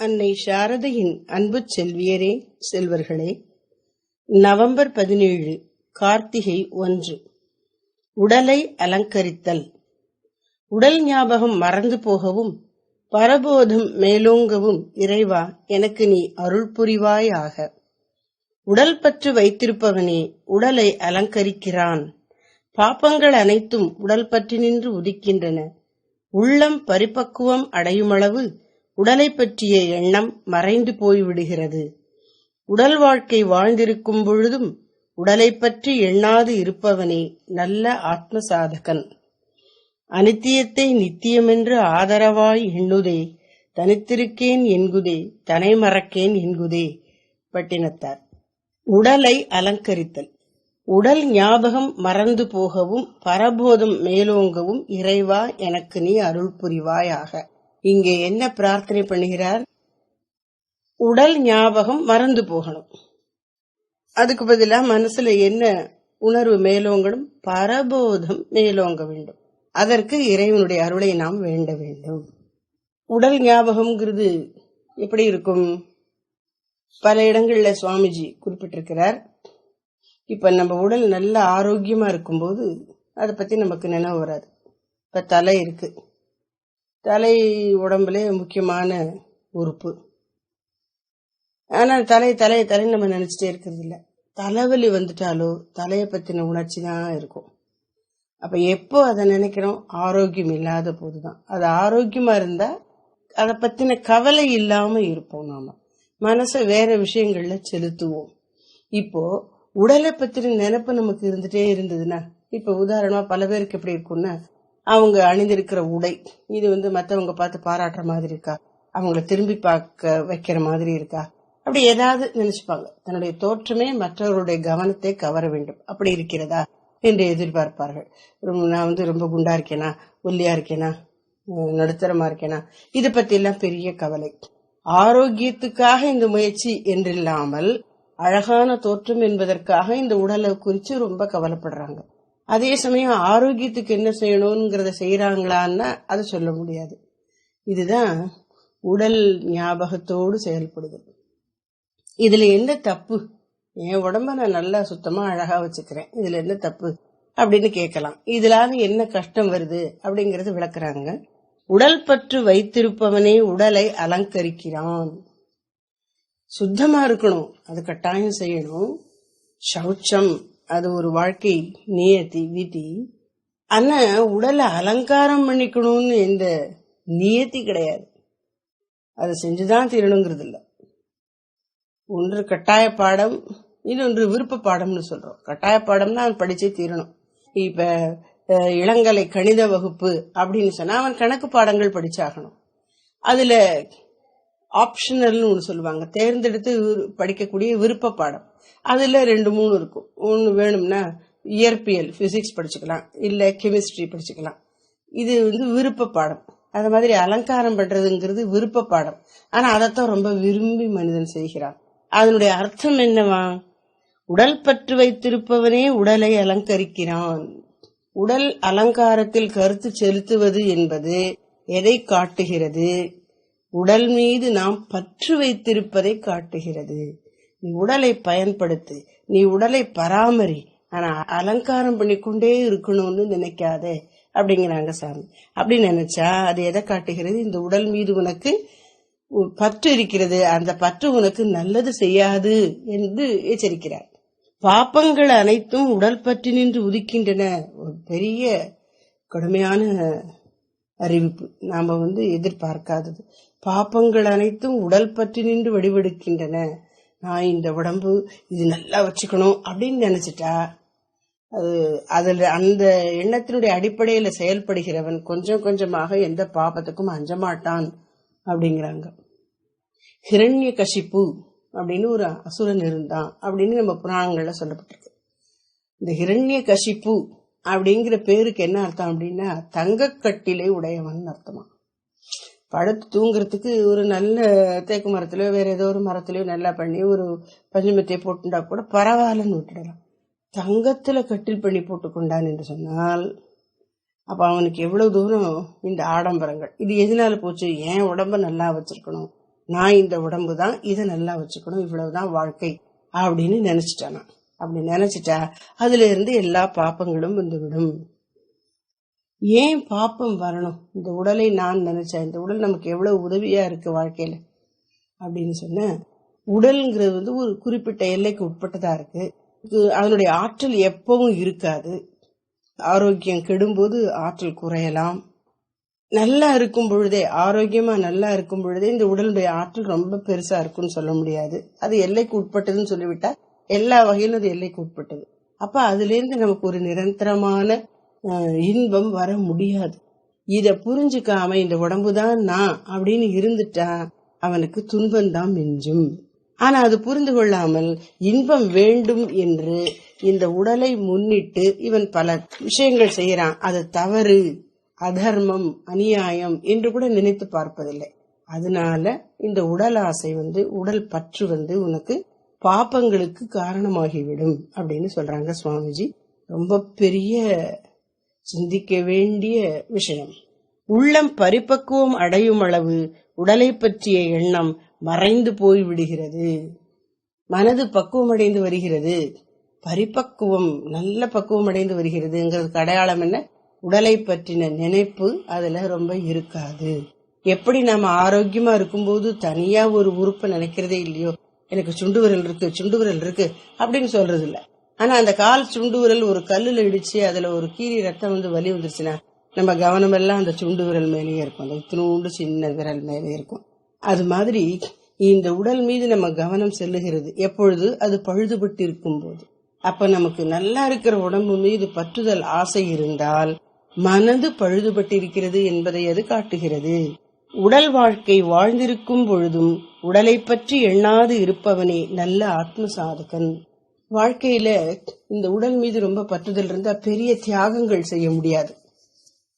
அன்னை சாரதையின் அன்பு செல்வியரே செல்வர்களே நவம்பர் பதினேழு கார்த்திகை ஒன்று. உடலை அலங்கரித்தல். உடல் ஞாபகம் மறந்து போகவும் பரபோதம் மேலோங்கவும் இறைவா எனக்கு நீ அருள் புரிவாயாக. உடல் பற்று வைத்திருப்பவனே உடலை அலங்கரிக்கிறான். பாப்பங்கள் அனைத்தும் உடல் பற்றி நின்று உதிக்கின்றன. உள்ளம் பரிபக்குவம் அடையுமளவு உடலை பற்றிய எண்ணம் மறைந்து போய்விடுகிறது. உடல் வாழ்க்கை வாழ்ந்திருக்கும் பொழுதும் உடலை பற்றி எண்ணாது இருப்பவனே நல்ல ஆத்ம சாதகன் அனித்தியத்தை நித்தியமென்று ஆதரவாய் எண்ணுதே தனித்திருக்கேன் என்குதே தனை மறக்கேன் என்குதே பட்டினத்தார். உடலை அலங்கரித்தல். உடல் ஞாபகம் மறந்து போகவும் பரபோதம் மேலோங்கவும் இறைவா எனக்கு நீ அருள் புரிவாயாக. இங்கே என்ன பிரார்த்தனை பண்ணுகிறார்? உடல் ஞாபகம் மறந்து போகணும். அதுக்கு பதிலாக மனசுல என்ன உணர்வு மேலோங்கணும்? பரபோதம் மேலோங்க வேண்டும். அதற்கு இறைவனுடைய அருளை நாம் வேண்ட வேண்டும். உடல் ஞாபகம்ங்கிறது எப்படி இருக்கும்? பல இடங்கள்ல சுவாமிஜி குறிப்பிட்டிருக்கிறார். இப்ப நம்ம உடல் நல்ல ஆரோக்கியமா இருக்கும்போது அதை பத்தி நமக்கு நினைவு வராது. இப்ப தலை இருக்கு. தலை உடம்புலே முக்கியமான உறுப்பு. ஆனால் தலை தலை தலை நம்ம நினைச்சிட்டே இருக்கிறது இல்லை. தலைவலி வந்துட்டாலோ தலையை பற்றின உணர்ச்சி தான் இருக்கும். அப்போ எப்போ அதை நினைக்கிறோம்? ஆரோக்கியம் இல்லாத போது தான் அது ஆரோக்கியமாக இருந்தால் அதை பற்றின கவலை இல்லாமல் இருப்போம் நாம். மனசை வேற விஷயங்களில் செலுத்துவோம். இப்போ உடலை பற்றின நினப்பு நமக்கு இருந்துகிட்டே இருந்ததுன்னா இப்போ உதாரணமாக பல பேருக்கு எப்படி இருக்கும்னா அவங்க அணிந்திருக்கிற உடை. இது வந்து மற்றவங்க பார்த்து பாராட்டுற மாதிரி இருக்கா? அவங்கள திரும்பி பார்க்க வைக்கிற மாதிரி இருக்கா? அப்படி ஏதாவது நினைச்சுப்பாங்க. தன்னுடைய தோற்றமே மற்றவருடைய கவனத்தை கவர வேண்டும். அப்படி இருக்கிறதா? என்று எதிர்பார்ப்பார்கள். ரொம்ப நான் வந்து ரொம்ப குண்டா இருக்கேனா? ஒல்லியா இருக்கேனா? நடுத்தரமா இருக்கேனா? இதை பத்தி எல்லாம் பெரிய கவலை. ஆரோக்கியத்துக்காக இந்த முயற்சி என்றில்லாமல் அழகான தோற்றம் என்பதற்காக இந்த உடலை குறித்து ரொம்ப கவலைப்படுறாங்க. அதே சமயம் ஆரோக்கியத்துக்கு என்ன செய்யணுங்கிறத செய்யறாங்களான்னா அதை சொல்ல முடியாது. இதுதான் உடல் ஞாபகத்தோடு செயல்படுது. இதுல என்ன தப்பு? என் உடம்ப நான் நல்லா சுத்தமா அழகா வச்சுக்கிறேன். இதுல என்ன தப்பு? அப்படின்னு கேட்கலாம். இதனால என்ன கஷ்டம் வருது அப்படிங்கிறது விளக்குறாங்க. உடல் பற்று வைத்திருப்பவனே உடலை அலங்கரிக்கிறான். சுத்தமா இருக்கணும். அது கட்டாயம் செய்யணும். சௌச்சம். அது ஒரு வாழ்க்கை நியத்தி விதி. ஆனா உடலை அலங்காரம் பண்ணிக்கணும்னு எந்த நியத்தி கிடையாது. அதை செஞ்சுதான் தீரணுங்கிறது இல்ல ஒன்று கட்டாய பாடம் இன்னொன்று விருப்ப பாடம்னு சொல்றோம். கட்டாய பாடம்னா அவன் படிச்சே தீரணும். இப்ப இளங்கலை கணித வகுப்பு அப்படின்னு சொன்னா அவன் கணக்கு பாடங்கள் படிச்சாகணும். அதுல ஆப்ஷனல்னு ஒன்று சொல்லுவாங்க. தேர்ந்தெடுத்து விரு- படிக்கக்கூடிய விருப்ப பாடம். அதில் ரெண்டு மூணு இருக்கும். ஒன்று வேணும்னா இயற்பியல் பிசிக்ஸ் படிச்சுக்கலாம். இல்லை கெமிஸ்ட்ரி படிச்சுக்கலாம். இது வந்து விருப்ப பாடம். அது மாதிரி அலங்காரம் பண்ணுறதுங்கிறது விருப்ப பாடம். ஆனால் அதைத்தான் ரொம்ப விரும்பி மனிதன் செய்கிறான். அதனுடைய அர்த்தம் என்னவா? உடல் பற்று வைத்திருப்பவனே உடலை அலங்கரிக்கிறான். உடல் அலங்காரத்தில் கருத்து செலுத்துவது என்பது எதை காட்டுகிறது? உடல் மீது நாம் பற்று வைத்திருப்பதை காட்டுகிறது. நீ உடலை பயன்படுத்து நீ உடலை பராமரி. ஆனா அலங்காரம் பண்ணிக்கொண்டே இருக்கணும்னு நினைக்காதே அப்படிங்கிறாங்க சாமி. அப்படி நினைச்சா அது எதை காட்டுகிறது? இந்த உடல் மீது உனக்கு பற்று இருக்கிறது. அந்த பற்று உனக்கு நல்லது செய்யாது என்று எச்சரிக்கிறார். பாப்பங்கள் அனைத்தும் உடல் பற்றி நின்று உதிக்கின்றன. ஒரு பெரிய கடுமையான அறிவிப்பு. நாம வந்து எதிர்பார்க்காதது. பாப்பங்கள் அனைத்தும் உடல் பற்றி நின்று வடிவெடுக்கின்றன. நான் இந்த உடம்பு இது நல்லா வச்சுக்கணும் அப்படின்னு நினைச்சிட்டா அது அதில் அந்த எண்ணத்தினுடைய அடிப்படையில் செயல்படுகிறவன் கொஞ்சம் கொஞ்சமாக எந்த பாபத்துக்கும் அஞ்ச மாட்டான் அப்படிங்கிறாங்க. ஹிரண்ய கஷிப்பு அப்படின்னு ஒரு அசுரன் இருந்தான் அப்படின்னு நம்ம புராணங்கள்ல சொல்லப்பட்டிருக்கு. இந்த ஹிரண்ய கஷிப்பு அப்படிங்கிற பேருக்கு என்ன அர்த்தம் அப்படின்னா தங்கக்கட்டிலே உடையவன் அர்த்தமா. படுத்து தூங்குறதுக்கு ஒரு நல்ல தேக்கு மரத்திலயோ வேற ஏதோ ஒரு மரத்திலயோ நல்லா பண்ணி ஒரு பஞ்சுமெத்தையை போட்டுண்டா கூட பரவாயில்லன்னு விட்டுடலாம். தங்கத்துல கட்டில் பண்ணி போட்டுக்கொண்டான் என்று சொன்னால் அப்ப அவனுக்கு எவ்வளவு தூரம் இந்த ஆடம்பரங்கள்? இது எதனால போச்சு? என் உடம்ப நல்லா வச்சிருக்கணும்? நான் இந்த உடம்பு தான் இதை நல்லா வச்சுக்கணும் இவ்வளவுதான் வாழ்க்கை அப்படின்னு நினைச்சிட்டானா நான் அப்படி நினைச்சிட்டா அதுல இருந்து எல்லா பாப்பங்களும் வந்துவிடும். ஏன் பாப்பம் வரணும்? இந்த உடலை நான் நினைச்சேன். இந்த உடல் நமக்கு எவ்வளவு உதவியா இருக்கு வாழ்க்கையில? அப்படின்னு சொன்ன உடல்ங்கிறது வந்து ஒரு குறிப்பிட்ட எல்லைக்கு உட்பட்டதா இருக்கு. அதனுடைய ஆற்றல் எப்பவும் இருக்காது. ஆரோக்கியம் கெடும்போது ஆற்றல் குறையலாம். நல்லா இருக்கும் பொழுதே ஆரோக்கியமா நல்லா இருக்கும் பொழுதே இந்த உடலுடைய ஆற்றல் ரொம்ப பெருசா இருக்கும்னு சொல்ல முடியாது. அது எல்லைக்கு உட்பட்டதுன்னு சொல்லிவிட்டா எல்லா வகையிலும் அது எல்லைக்கு உட்பட்டது. அப்ப அதுல இருந்து நமக்கு ஒரு நிரந்தரமான இன்பம் வர முடியாது. இத புரிஞ்சுக்காம இந்த உடம்பு தான் நான் அப்படின்னு இருந்துட்டா அவனுக்கு துன்பம்தான் மிஞ்சும். ஆனா அது புரிந்து கொள்ளாமல் இன்பம் வேண்டும் என்று இந்த உடலை முன்னிட்டு இவன் பல விஷயங்கள் செய்யறான். அது தவறு அதர்மம் அநியாயம் என்று கூட நினைத்து பார்ப்பதில்லை. அதனால இந்த உடல் ஆசை வந்து உடல் பற்று வந்து உனக்கு பாப்பங்களுக்கு காரணமாகிவிடும் அப்படின்னு சொல்றாங்க சுவாமிஜி. ரொம்ப பெரிய சிந்திக்க வேண்டிய விஷயம். உள்ளம் பரிபக்குவம் அடையும் அளவு உடலை பற்றிய எண்ணம் மறைந்து போய் விடுகிறது மனது பக்குவம் அடைந்து வருகிறது. பரிபக்குவம் நல்ல பக்குவம் அடைந்து வருகிறதுங்கிறதுக்கு அடையாளம் என்ன? உடலை பற்றின நினைப்பு அதுல ரொம்ப இருக்காது. எப்படி நாம ஆரோக்கியமா இருக்கும்போது தனியா ஒரு உறுப்பை நினைக்கிறதே இல்லையோ? எனக்கு சுண்டு விரல் இருக்கு சுண்டு விரல் இருக்கு அப்படின்னு சொல்றது இல்லை ஆனா அந்த கால் சுண்டு விரல் ஒரு கல்லுல இடிச்சு அதுல ஒரு கீரி ரத்தம் வந்து வலி வந்துருச்சுன்னா நம்ம கவனம் எல்லாம் அந்த சுண்டு விரல் மேலேயே இருக்கும். அந்த இத்தினூண்டு சின்ன விரல் மேலே இருக்கும். அது மாதிரி இந்த உடல் மீது நம்ம கவனம் செல்லுகிறது. எப்பொழுது? அது பழுதுபட்டு இருக்கும் போது அப்ப நமக்கு நல்லா இருக்கிற உடம்பு மீது பற்றுதல் ஆசை இருந்தால் மனது பழுதுபட்டிருக்கிறது என்பதை அது காட்டுகிறது. உடல் வாழ்க்கை வாழ்ந்திருக்கும் பொழுதும் உடலை பற்றி எண்ணாது இருப்பவனே நல்ல ஆத்ம சாதகன் வாழ்க்கையில இந்த உடல் மீது ரொம்ப பற்றுதல் இருந்தா பெரிய தியாகங்கள் செய்ய முடியாது.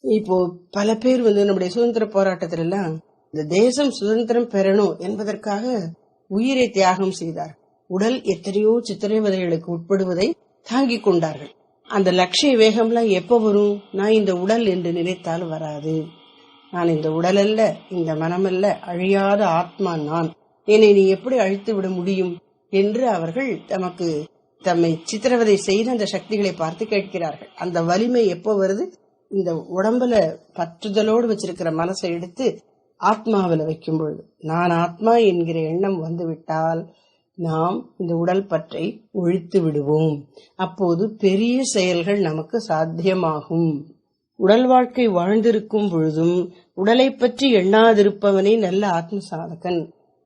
இப்போ பல பேர் வந்து நம்முடைய சுதந்திர போராட்டத்துல எல்லாம் இந்த தேசம் சுதந்திரம் பெறணும் என்பதற்காக உயிரை தியாகம் செய்தார். உடல் எத்தனையோ சித்திரைவதைகளுக்கு உட்படுவதை தாங்கிக் கொண்டார்கள். அந்த லட்சிய வேகம்லாம் எப்ப வரும்? நான் இந்த உடல் என்று நினைத்தால் வராது. நான் இந்த உடல் அல்ல இந்த மனமல்ல அழியாத ஆத்மா நான். என்னை நீ எப்படி அழித்து விட முடியும்? என்று அவர்கள் தமக்கு தம்மை சித்திரவதை செய்த அந்த சக்திகளை பார்த்து கேட்கிறார்கள். அந்த வலிமை எப்போ வருது? இந்த உடம்புல பற்றுதலோடு வச்சிருக்கிற மனசை எடுத்து ஆத்மாவில வைக்கும் பொழுது நான் ஆத்மா என்கிற எண்ணம் வந்துவிட்டால் நாம் இந்த உடல் பற்றை ஒழித்து விடுவோம். அப்போது பெரிய செயல்கள் நமக்கு சாத்தியமாகும். உடல் வாழ்க்கை வாழ்ந்திருக்கும் பொழுதும் உடலை பற்றி எண்ணாதிருப்பவனே நல்ல ஆத்ம சாதகன்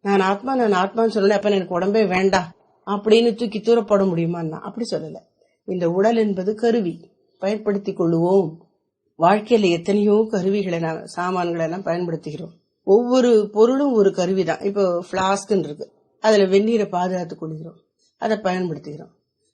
நான் ஆத்மா நான் ஆத்மான்னு சொல்லல. அப்ப எனக்கு உடம்பே வேண்டாம். அப்படின்னு தூக்கி தூரப்பட முடியுமான்னா? அப்படி சொல்லல. இந்த உடல் என்பது கருவி. பயன்படுத்திக் கொள்ளுவோம். வாழ்க்கையில எத்தனையோ கருவிகளை நான் சாமான்களை எல்லாம் பயன்படுத்துகிறோம். ஒவ்வொரு பொருளும் ஒரு கருவி தான் இப்போ பிளாஸ்க்னு இருக்கு அதுல வெந்நீரை பாதுகாத்து கொள்கிறோம். அதை பயன்படுத்துகிறோம்.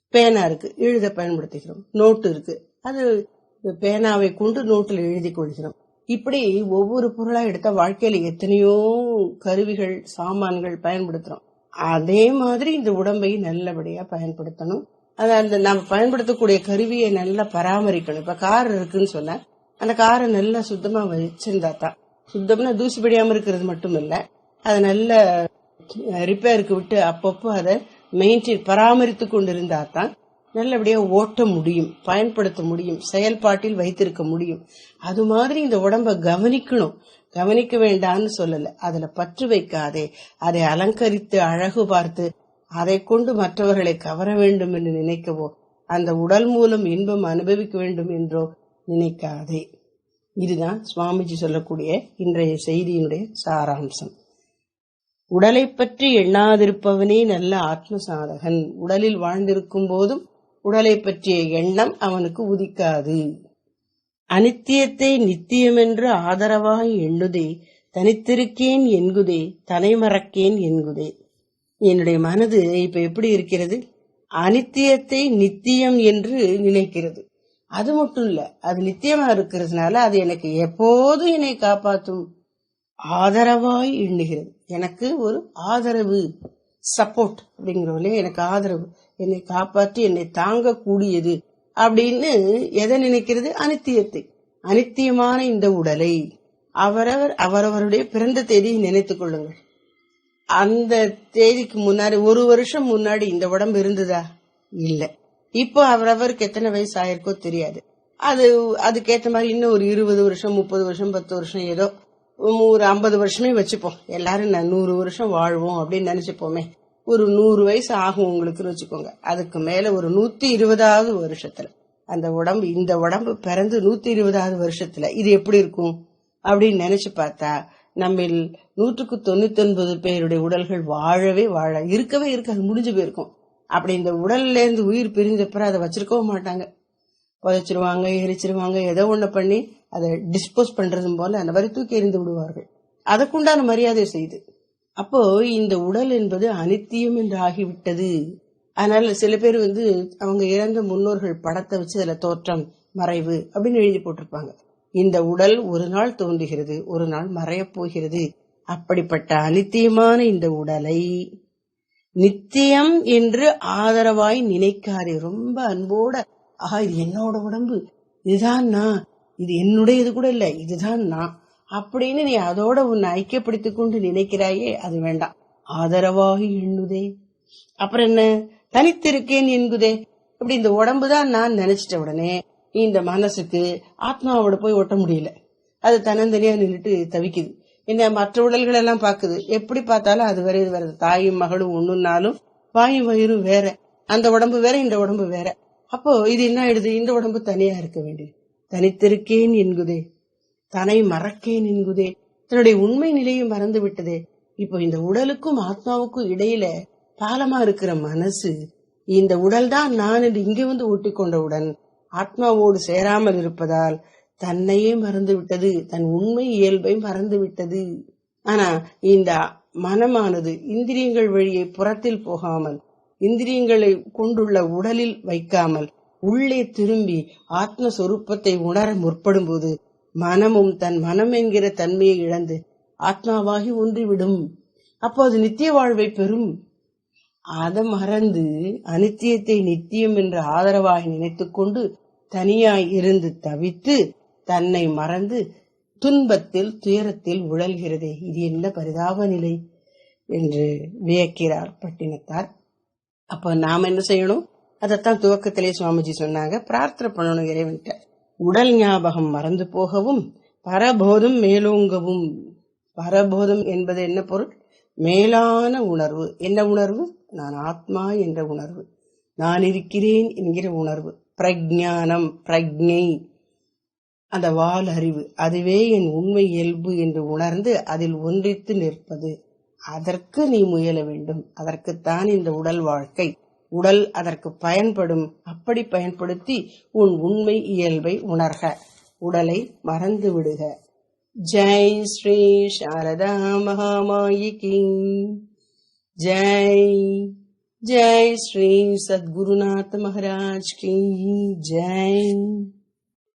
பேனா இருக்கு. எழுத பயன்படுத்துகிறோம். நோட்டு இருக்கு. அது பேனாவை கொண்டு நோட்டில் எழுதி கொள்கிறோம். இப்படி ஒவ்வொரு பொருளா எடுத்த வாழ்க்கையில எத்தனையோ கருவிகள் சாமான்கள் பயன்படுத்துறோம். அதே மாதிரி இந்த உடம்பை நல்லபடியா பயன்படுத்தணும். அதை அந்த நம்ம பயன்படுத்தக்கூடிய கருவியை நல்லா பராமரிக்கணும். இப்ப கார் இருக்குன்னு சொன்ன அந்த காரை நல்லா சுத்தமா வச்சிருந்தா தான். சுத்தம்னா தூசி படியாம இருக்கிறது மட்டும் இல்ல அதை நல்ல ரிப்பேருக்கு விட்டு அப்பப்போ அதை மெயின்டைன் பராமரித்து கொண்டிருந்தா தான் நல்லபடியா ஓட்ட முடியும் பயன்படுத்த முடியும் செயல்பாட்டில் வைத்திருக்க முடியும். அது மாதிரி இந்த உடம்ப கவனிக்கணும். கவனிக்க வேண்டான்னு சொல்லல. அதுல பற்று வைக்காதே. அதை அலங்கரித்து அழகு பார்த்து அதை கொண்டு மற்றவர்களை கவர வேண்டும் என்று நினைக்கவோ அந்த உடல் மூலம் இன்பம் அனுபவிக்க வேண்டும் என்றோ நினைக்காதே. இதுதான் சுவாமிஜி சொல்லக்கூடிய இன்றைய செய்தியினுடைய சாராம்சம். உடலை பற்றி எண்ணாதிருப்பவனே நல்ல ஆத்ம சாதகன் உடலில் வாழ்ந்திருக்கும் போதும் உடலை பற்றிய எண்ணம் அவனுக்கு உதிக்காது. அனித்தியத்தை நித்தியமென்று ஆதரவாய் எண்ணுதே தனித்திருக்கேன் என்குதே தலைமறக்கேன் என்குதே. என்னுடைய மனது இப்ப எப்படி இருக்கிறது? அனித்தியத்தை நித்தியம் என்று நினைக்கிறது. அது மட்டும் இல்ல அது நித்தியமா இருக்கிறதுனால அது எனக்கு எப்போதும் என்னை காப்பாற்றும் ஆதரவாய் எண்ணுகிறது. எனக்கு ஒரு ஆதரவு சப்போர்ட் அப்படிங்கிறவங்களே எனக்கு ஆதரவு. என்னை காப்பாற்றி என்னை தாங்கக்கூடியது. அப்படின்னு எதை நினைக்கிறது? அனித்தியத்தை. அனித்தியமான இந்த உடலை அவரவர் அவரவருடைய பிறந்த தேதியை நினைத்துக் கொள்ளுங்கள். அந்த தேதிக்கு முன்னாடி ஒரு வருஷம் முன்னாடி இந்த உடம்பு இருந்ததா? இல்ல. இப்போ அவரவருக்கு எத்தனை வயசு ஆயிருக்கோ தெரியாது. அது அதுக்கேற்ற மாதிரி இன்னும் ஒரு இருபது வருஷம் முப்பது வருஷம் பத்து வருஷம் ஏதோ ஒரு ஐம்பது வருஷமே வச்சுப்போம். எல்லாரும் நான் நூறு வருஷம் வாழ்வோம் அப்படின்னு நினைச்சுப்போமே. ஒரு நூறு வயசு ஆகும் உங்களுக்குன்னு வச்சுக்கோங்க. அதுக்கு மேல ஒரு நூத்தி இருபதாவது வருஷத்துல அந்த உடம்பு இந்த உடம்பு பிறந்து நூத்தி இருபதாவது வருஷத்துல இது எப்படி இருக்கும்? அப்படின்னு நினைச்சு பார்த்தா நம்ம நூற்றுக்கு தொண்ணூத்தி ஒன்பது பேருடைய உடல்கள் வாழவே வாழ இருக்கவே இருக்காது முடிஞ்சு போயிருக்கும். அப்படி இந்த உடல்ல இருந்து உயிர் பிரிஞ்சப்பறம் அதை வச்சிருக்கவும் மாட்டாங்க. புதைச்சிருவாங்க எரிச்சிருவாங்க ஏதோ ஒண்ணு பண்ணி அதை டிஸ்போஸ் பண்றதும் போல அந்த மாதிரி தூக்கி எறிந்து விடுவார்கள். அதற்குண்டான மரியாதை செய்து. அப்போ இந்த உடல் என்பது அனித்தியம் என்று ஆகிவிட்டது. அதனால சில பேர் வந்து அவங்க இறந்த முன்னோர்கள் படத்தை வச்சு அதுல தோற்றம் மறைவு அப்படின்னு எழுதி போட்டிருப்பாங்க. இந்த உடல் ஒரு நாள் தோன்றுகிறது ஒரு நாள் மறையப் போகிறது. அப்படிப்பட்ட அனித்தியமான இந்த உடலை நித்தியம் என்று ஆதரவாய் நினைக்காதே. ரொம்ப அன்போட ஆஹா இது என்னோட உடம்பு. இதுதான் நான். இது என்னுடையது கூட இல்ல. இதுதான் நான். அப்படின்னு நீ அதோட உன்னை ஐக்கியப்படுத்திக் கொண்டு நினைக்கிறாயே அது வேண்டாம். ஆதரவாகி எண்ணுதே. அப்புறம் என்ன? தனித்திருக்கேன் என்குதே. இப்படி இந்த உடம்பு தான் நான் நினைச்சிட்ட உடனே இந்த மனசுக்கு ஆத்மாவோட போய் ஒட்ட முடியல. அது தன்னந்தனியா நின்றுட்டு தவிக்குது. என்ன மற்ற உடல்கள் எல்லாம் பாக்குது. எப்படி பார்த்தாலும் அது வேற இது வேற. தாயும் மகளும் ஒண்ணுனாலும் வாயும் வயிறும் வேற. அந்த உடம்பு வேற இந்த உடம்பு வேற. அப்போ இது என்ன ஆயிடுது? இந்த உடம்பு தனியா இருக்க வேண்டியது. தனித்திருக்கேன் என்குதே. தன்னை மறக்கேன் என்குதே தன்னுடைய உண்மை நிலையும் மறந்து விட்டதே. இப்போ இந்த உடலுக்கும் ஆத்மாவுக்கும் இடையில பாலமா இருக்கிற மனசு இந்த உடல் தான் நான் என்று இங்கே வந்து ஒட்டிக்கொண்டவுடன் ஆத்மாவோடு சேராமல் இருப்பதால் தன்னையே மறந்து விட்டது தன் உண்மை இயல்பை மறந்து விட்டது. ஆனா இந்த மனமானது இந்திரியங்கள் வழியே புறத்தில் போகாமல் இந்திரியங்களை கொண்டுள்ள உடலில் வைக்காமல் உள்ளே திரும்பி ஆத்மஸ்வரூபத்தை உணர முற்படும் போது மனமும் தன் மனம் என்கிற தன்மையை இழந்து ஆத்மாவாகி ஒன்றிவிடும். அப்போ அது நித்திய வாழ்வை பெறும். அதை மறந்து அனித்தியத்தை நித்தியம் என்ற ஆதரவாக நினைத்துக்கொண்டு தனியாய் இருந்து தவித்து தன்னை மறந்து துன்பத்தில் துயரத்தில் உழல்கிறதே இது என்ன பரிதாப நிலை என்று வியக்கிறார் பட்டினத்தார். அப்ப நாம என்ன செய்யணும்? அதைத்தான் துவக்கத்திலே சுவாமிஜி சொன்னாங்க. பிரார்த்தனை பண்ணணும் இறைவன்கிட்ட. உடல் ஞாபகம் மறந்து போகவும் பரபோதம் மேலோங்கவும். பரபோதம் என்பது என்ன பொருள்? மேலான உணர்வு. என்ன உணர்வு? நான் ஆத்மா என்ற உணர்வு. நான் இருக்கிறேன் என்கிற உணர்வு. பிரஜானம் பிரஜை அந்த வால் அறிவு. அதுவே என் உண்மை இயல்பு என்று உணர்ந்து அதில் ஒன்றித்து நிற்பது. அதற்கு நீ முயல வேண்டும். அதற்குத்தான் இந்த உடல் வாழ்க்கை. உடல் அதற்கு பயன்படும் அப்படி பயன்படுத்தி உன் உண்மை இயல்பை உணர்க. உடலை மறந்து விடுக. ஜெய் ஸ்ரீ சாரதா மகாமாயி கிங் ஜெய் ஜெய் ஸ்ரீ சத்குருநாத் மகாராஜ் கிங் ஜெய்.